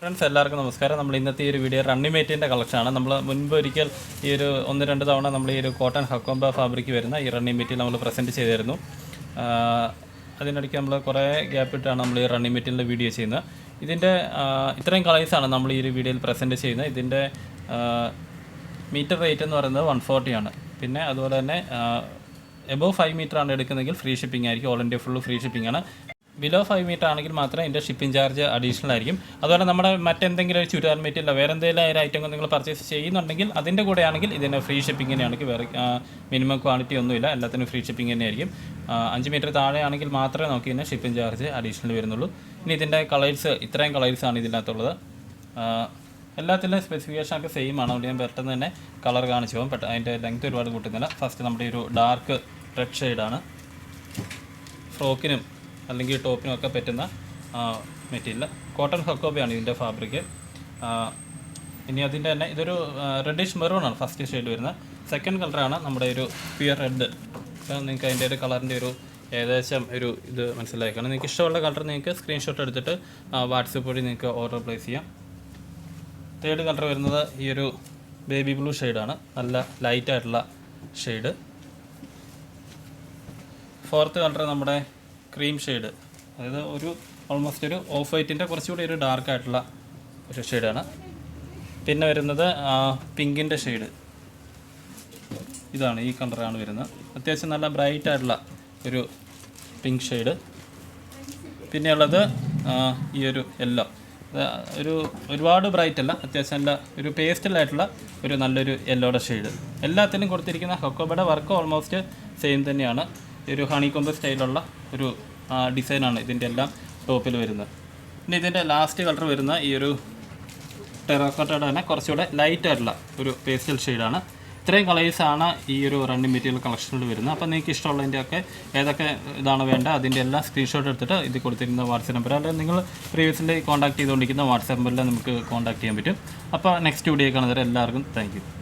Friends എല്ലാവർക്കും നമസ്കാരം. നമ്മൾ ഇന്നത്തെ ഈ ഒരു വീഡിയോ റണ്ണിമേറ്റിന്റെ കളക്ഷനാണ് നമ്മൾ മുൻപ് ഒരിക്കൽ ഈ ഒരു ഒന്ന് രണ്ട് തവണ നമ്മൾ ഈ ഒരു കോട്ടൺ ഹക്കോംബ ഫാബ്രിക് വരുന്ന ഈ റണ്ണിമേറ്റിൽ നമ്മൾ പ്രസന്റ് ചെയ്തിരുന്നു. അതിനിടയ്ക്ക് നമ്മൾ കുറേ ഗ്യാപ്പ് ഇട്ടാണ് നമ്മൾ ഈ റണ്ണിമേറ്റിന്റെ വീഡിയോ ചെയ്യുന്നത്. ഇതിന്റെ ഇത്രയും കളേഴ്സാണ് നമ്മൾ ഈ ഒരു വീഡിയോയിൽ പ്രസന്റ് ചെയ്യുന്നത്. ഇതിന്റെ മീറ്റർ റേറ്റ് എന്ന് പറയുന്നത് വൺ ഫോർട്ടിയാണ് പിന്നെ അതുപോലെ തന്നെ എബോവ് ഫൈവ് മീറ്റർ ആണ് എടുക്കുന്നതെങ്കിൽ ഫ്രീ ഷിപ്പിംഗ് ആയിരിക്കും. All India full free shipping ആണ്. ബിലോ ഫൈവ് മീറ്റർ ആണെങ്കിൽ മാത്രമേ ഇതിന്റെ ഷിപ്പിംഗ് ചാർജ് അഡീഷണൽ ആയിരിക്കും. അതുപോലെ നമ്മുടെ മറ്റെന്തെങ്കിലും ഒരു ചുരിദാർ മെറ്റീരിയൽ വേറെ എന്തെങ്കിലും ഒരു ഐറ്റം നിങ്ങൾ പർച്ചേസ് ചെയ്യുന്നുണ്ടെങ്കിൽ അതിന്റെ കൂടെ ആണെങ്കിൽ ഇതിന് ഫ്രീ ഷിപ്പിംഗ് തന്നെയാണെങ്കിൽ വേറെ മിനിമം ക്വാണ്ടിറ്റി ഒന്നുമില്ല. എല്ലാത്തിനും ഫ്രീ ഷിപ്പിംഗ് തന്നെയായിരിക്കും. അഞ്ച് മീറ്റർ താഴെ ആണെങ്കിൽ മാത്രമേ നോക്കി ഇതിന് ഷിപ്പിംഗ് ചാർജ് അഡീഷണൽ വരുന്നുള്ളൂ. ഇനി ഇതിന്റെ കളേഴ്സ് ഇത്രയും കളേഴ്സാണ് ഇതിനകത്തുള്ളത്. എല്ലാത്തിലും സ്പെസിഫിക്കേഷൻ ഒക്കെ സെയിം ആണ്. അതുകൊണ്ട് ഞാൻ പെട്ടെന്ന് തന്നെ കളർ കാണിച്ചു പോകും. പെട്ടെന്ന് അതിന്റെ ലെങ്ത് ഒരുപാട് കൂട്ടുന്നില്ല. ഫസ്റ്റ് നമ്മുടെ ഒരു ഡാർക്ക് റെഡ് ഷെയ്ഡാണ് ഫ്രോക്കിനും അല്ലെങ്കിൽ ടോപ്പിനും ഒക്കെ പറ്റുന്ന മെറ്റീരിയൽ. കോട്ടൺ ഹക്കോബയാണ് ഇതിന്റെ ഫാബ്രിക്. ഇനി അതിന്റെ തന്നെ ഇതൊരു റെഡിഷ് മെറൂൺ ആണ് ഫസ്റ്റ് ഷെയ്ഡ് വരുന്നത്. സെക്കൻഡ് കളറാണ് നമ്മുടെ ഒരു പ്യുർ റെഡ് നിങ്ങൾക്ക് അതിന്റെ ഒരു കളറിന്റെ ഒരു ഏകദേശം ഒരു ഇത് മനസ്സിലാക്കണം നിങ്ങൾക്ക് ഇഷ്ടമുള്ള കളർ നിങ്ങൾക്ക് സ്ക്രീൻഷോട്ട് എടുത്തിട്ട് വാട്സപ്പ് വഴി നിങ്ങൾക്ക് ഓർഡർ പ്ലേസ് ചെയ്യാം. തേർഡ് കളർ വരുന്നത് ഈ ഒരു ബേബി ബ്ലൂ ഷെയ്ഡാണ് നല്ല ലൈറ്റായിട്ടുള്ള ഷെയ്ഡ് ഫോർത്ത് കളർ നമ്മുടെ ക്രീം ഷെയ്ഡ് അതായത് ഒരു ഓൾമോസ്റ്റ് ഒരു ഓഫ് വൈറ്റിന്റെ കുറച്ചുകൂടി ഒരു ഡാർക്ക് ആയിട്ടുള്ള ഒരു ഷെയ്ഡാണ് പിന്നെ വരുന്നത് പിങ്കിന്റെ ഷെയ്ഡ് ഇതാണ് ഈ കളറാണ് വരുന്നത്. അത്യാവശ്യം നല്ല ബ്രൈറ്റ് ആയിട്ടുള്ള ഒരു പിങ്ക് ഷെയ്ഡ് പിന്നെയുള്ളത് ഈ ഒരു യെല്ലോ ഒരു ഒരുപാട് ബ്രൈറ്റ് അല്ല അത്യാവശ്യം നല്ല ഒരു പേസ്റ്റലായിട്ടുള്ള ഒരു നല്ലൊരു യെല്ലോയുടെ ഷെയ്ഡ് എല്ലാത്തിനും കൊടുത്തിരിക്കുന്ന ഹൊക്കോബയുടെ വർക്ക് ഓൾമോസ്റ്റ് സെയിം തന്നെയാണ്. ഒരു ഹണി കൊമ്പ് സ്റ്റൈലുള്ള ഒരു ഡിസൈനാണ് ഇതിന്റെ എല്ലാം ടോപ്പിൽ വരുന്നത്. പിന്നെ ഇതിന്റെ ലാസ്റ്റ് കളർ വരുന്ന ഈ ഒരു ടെറക്കോട്ടയുടെ തന്നെ കുറച്ചുകൂടെ ലൈറ്റ് ആയിട്ടുള്ള ഒരു പേസ്റ്റൽ ഷെയ്ഡാണ് ഇത്രയും കളേഴ്സാണ് ഈ ഒരു റണ്ണിങ് മെറ്റീരിയൽ കളക്ഷനിൽ വരുന്നത്. അപ്പോൾ നിങ്ങൾക്ക് ഇഷ്ടമുള്ളതിന്റെ ഒക്കെ ഏതൊക്കെ ഇതാണ് വേണ്ട അതിന്റെ എല്ലാം സ്ക്രീൻഷോട്ട് എടുത്തിട്ട് ഇത് കൊടുത്തിരുന്ന വാട്സപ്പ് നമ്പർ അല്ലെങ്കിൽ നിങ്ങൾ പ്രീവിയസിന്റെ കോൺടാക്ട് ചെയ്തുകൊണ്ടിരിക്കുന്ന വാട്സാപ്പ് നമ്പറിൽ നമുക്ക് കോൺടാക്ട് ചെയ്യാൻ പറ്റും. അപ്പോൾ നെക്സ്റ്റ് വീഡിയോ കാണുന്നവരെ എല്ലാവർക്കും താങ്ക്